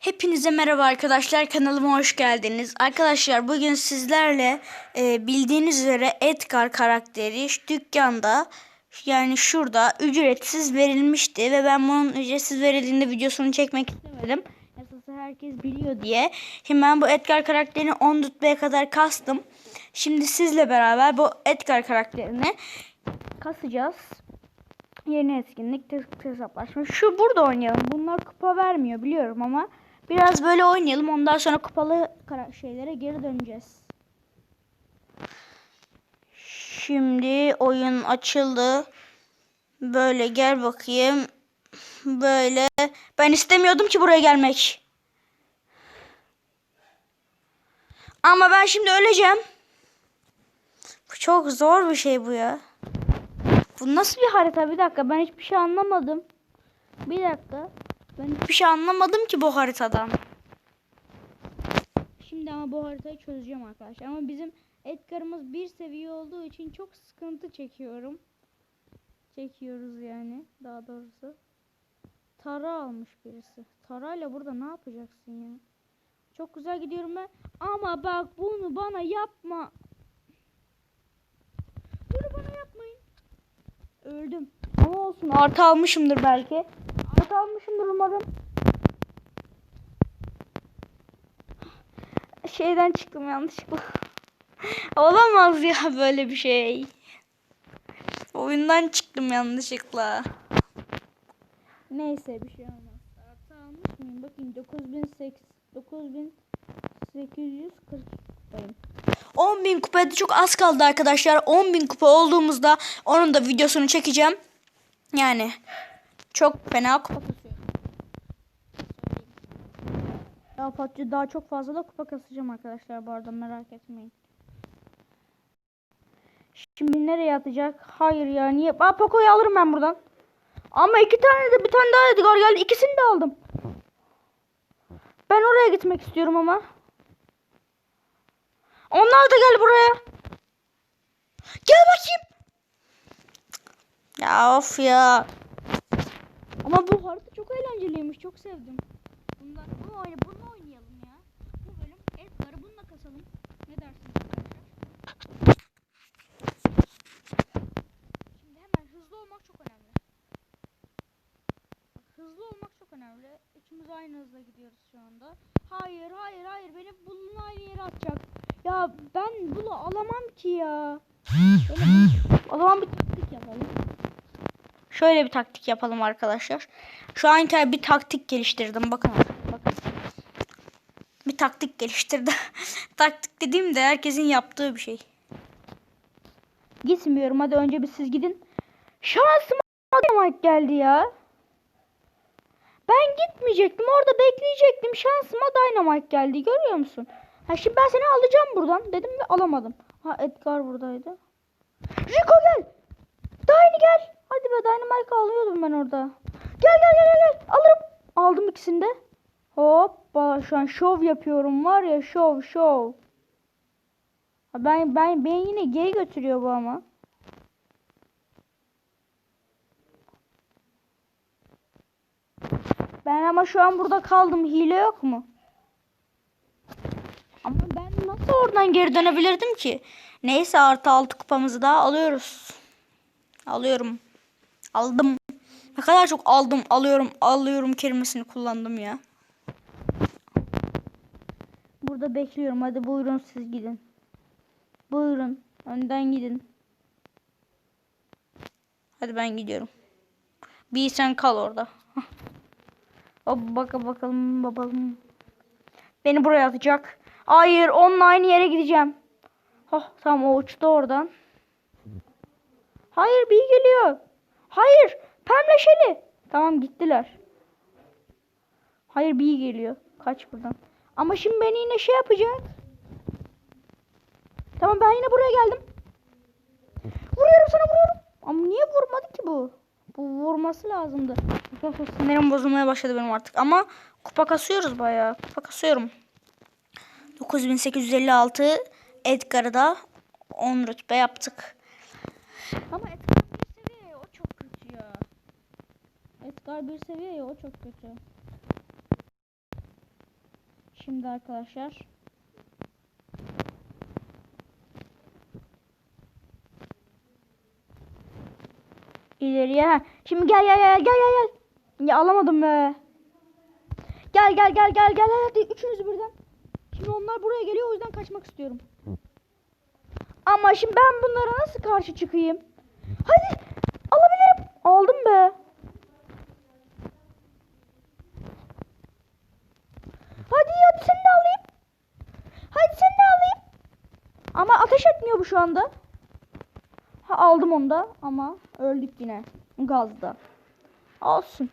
Hepinize merhaba arkadaşlar kanalıma hoş geldiniz. Arkadaşlar bugün sizlerle e, bildiğiniz üzere Edgar karakteri dükkanda yani şurada ücretsiz verilmişti ve ben bunun ücretsiz verildiğinde videosunu çekmek istemedim. Yasası herkes biliyor diye. Şimdi ben bu Edgar karakterini 10 rütbeye kadar kastım. Şimdi sizle beraber bu Edgar karakterini kasacağız. Yeni etkinlik hesaplaşma. Şu burada oynayalım. Bunlar kupa vermiyor biliyorum ama biraz böyle oynayalım. Ondan sonra kupalı şeylere geri döneceğiz. Şimdi oyun açıldı. Böyle gel bakayım. Böyle. Ben istemiyordum ki buraya gelmek. Ama ben şimdi öleceğim. Bu çok zor bir şey bu ya. Bu nasıl bir harita? Bir dakika ben hiçbir şey anlamadım. Bir dakika. Ben hiçbir şey anlamadım ki bu haritadan. Şimdi ama bu haritayı çözeceğim arkadaşlar. Ama bizim Edgar'ımız bir seviye olduğu için çok sıkıntı çekiyorum. Çekiyoruz yani daha doğrusu. Tara almış birisi. Tarayla burada ne yapacaksın ya? Çok güzel gidiyorum ben. Ama bak bunu bana yapma. Bunu bana yapmayın. Öldüm. Ama olsun artı almışımdır belki. Artı almışımdır umarım. Şeyden çıktım yanlışlıkla. Olamaz ya böyle bir şey. Oyundan çıktım yanlışlıkla. Neyse bir şey olmaz. Artı almış mıyım? Bakayım 9800 9840 kupayım. 10.000 kupaya çok az kaldı arkadaşlar. 10.000 kupa olduğumuzda onun da videosunu çekeceğim. Yani çok fena kupa kasıyorum. Daha PUBG daha çok fazla da kupa kasacağım arkadaşlar bu arada merak etmeyin. Şimdi nereye atacak? Hayır ya niye? Aa Poco'yu alırım ben buradan. Ama iki tane de bir tane daha Edgar geldi. İkisini de aldım. Ben oraya gitmek istiyorum ama. Onlar da gel buraya. Gel bakayım. Ya of ya. Ama bu harita çok eğlenceliymiş. Çok sevdim. Bundan bunu, oyna, bunu oynayalım ya. Bu bölüm Edgar'ı bununla kasalım. Ne dersiniz arkadaşlar? Şimdi hemen hızlı olmak çok önemli. Hızlı olmak çok önemli. Üçümüz aynı hızla gidiyoruz şu anda. Hayır, hayır, hayır. Beni bununla aynı yere atacak. Ya ben bunu alamam ki ya. Benim- bir yapalım. Şöyle bir taktik yapalım arkadaşlar. Şu an ki bir taktik geliştirdim. Bakın. Bakın. Bir taktik geliştirdim. taktik dediğim de herkesin yaptığı bir şey. Gitmiyorum. Hadi önce bir siz gidin. Şansıma Dynamite geldi ya. Ben gitmeyecektim. Orada bekleyecektim. Şansıma Dynamite geldi. Görüyor musun? Ha şimdi ben seni alacağım buradan dedim ve alamadım. Ha Edgar buradaydı. Rico gel. Dyna gel. Hadi be Dynamite alıyordum ben orada. Gel gel gel gel. Alırım. Aldım ikisini de. Hoppa şu an şov yapıyorum var ya şov şov. Ben ben beni yine geri götürüyor bu ama. Ben ama şu an burada kaldım. Hile yok mu? Ama ben nasıl oradan geri dönebilirdim ki? Neyse artı altı kupamızı daha alıyoruz. Alıyorum. Aldım. Ne kadar çok aldım, alıyorum, alıyorum kelimesini kullandım ya. Burada bekliyorum. Hadi buyurun siz gidin. Buyurun. Önden gidin. Hadi ben gidiyorum. Bir sen kal orada. Hop bak bakalım bakalım. Beni buraya atacak. Hayır onunla aynı yere gideceğim. Oh tamam o uçtu oradan. Hayır bir geliyor. Hayır pemleşeli. Tamam gittiler. Hayır bir geliyor. Kaç buradan. Ama şimdi beni yine şey yapacak. Tamam ben yine buraya geldim. Vuruyorum sana vuruyorum. Ama niye vurmadı ki bu? Bu vurması lazımdı. Sinirim bozulmaya başladı benim artık. Ama kupa kasıyoruz bayağı. Kupa kasıyorum. 9856 Edgar'ı da 10 rütbe yaptık. Ama Edgar bir seviye ya, o çok kötü ya. Edgar bir seviye ya o çok kötü. şimdi arkadaşlar. İleriye. ha. Şimdi gel gel gel gel gel gel. Ya alamadım be. Gel gel gel gel gel hadi üçünüzü birden. Şimdi onlar buraya geliyor o yüzden kaçmak istiyorum. Ama şimdi ben bunlara nasıl karşı çıkayım? Hadi alabilirim. Aldım be. Hadi hadi seni de alayım. Hadi seni de alayım. Ama ateş etmiyor bu şu anda. Ha, aldım onu da ama öldük yine gazda. Olsun.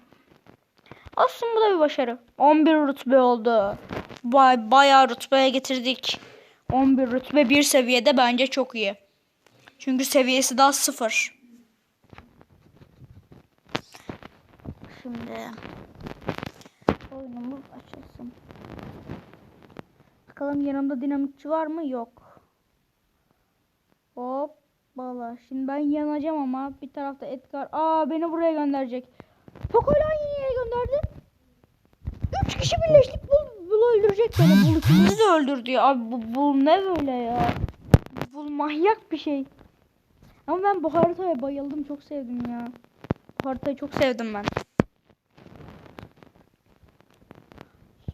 Olsun bu da bir başarı. 11 rütbe oldu. Bay, bayağı rütbeye getirdik. 11 rütbe bir seviyede bence çok iyi. Çünkü seviyesi daha sıfır. Şimdi oyunumuz açılsın. Bakalım yanımda dinamitçi var mı? Yok. Hoppala. Şimdi ben yanacağım ama bir tarafta Edgar. Aa beni buraya gönderecek. Poco'yla yere gönderdi. Üç kişi birleştik. Bul, bul öldürecek beni. Bul ikimizi de öldürdü ya. Abi bu, bu ne böyle ya? Bu manyak bir şey. Ama ben bu haritaya bayıldım. Çok sevdim ya. Bu haritayı çok sevdim ben.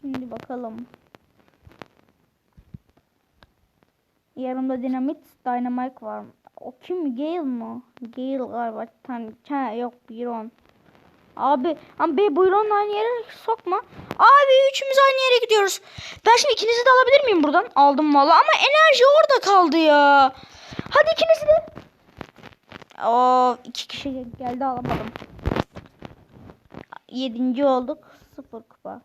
Şimdi bakalım. Yanımda dinamit, dynamite var. O kim? Gale mı? Gale galiba. Tane, ha, yok Byron. Abi, ama be Byron'la aynı yere sokma. Abi üçümüz aynı yere gidiyoruz. Ben şimdi ikinizi de alabilir miyim buradan? Aldım valla ama enerji orada kaldı ya. Hadi ikinizi de. Oo, iki kişi geldi alamadım. Yedinci olduk. Sıfır kupa.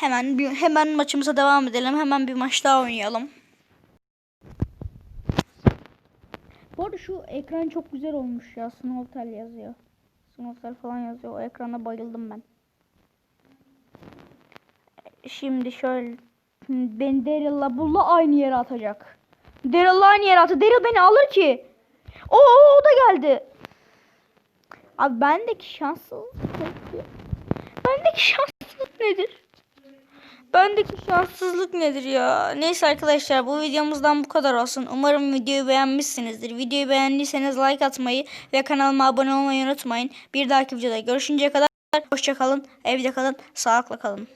Hemen bir, hemen maçımıza devam edelim. Hemen bir maç daha oynayalım. Bu arada şu ekran çok güzel olmuş ya. Snowtel yazıyor. Snowtel falan yazıyor. O ekrana bayıldım ben. Şimdi şöyle ben Daryl'la Bull'la aynı yere atacak. Daryl'la aynı yere atı. Daryl beni alır ki. Oo o da geldi. Abi bendeki şanssızlık nedir? Bendeki şanssızlık nedir? Bendeki şanssızlık nedir ya? Neyse arkadaşlar bu videomuzdan bu kadar olsun. Umarım videoyu beğenmişsinizdir. Videoyu beğendiyseniz like atmayı ve kanalıma abone olmayı unutmayın. Bir dahaki videoda görüşünceye kadar hoşçakalın, evde kalın, sağlıkla kalın.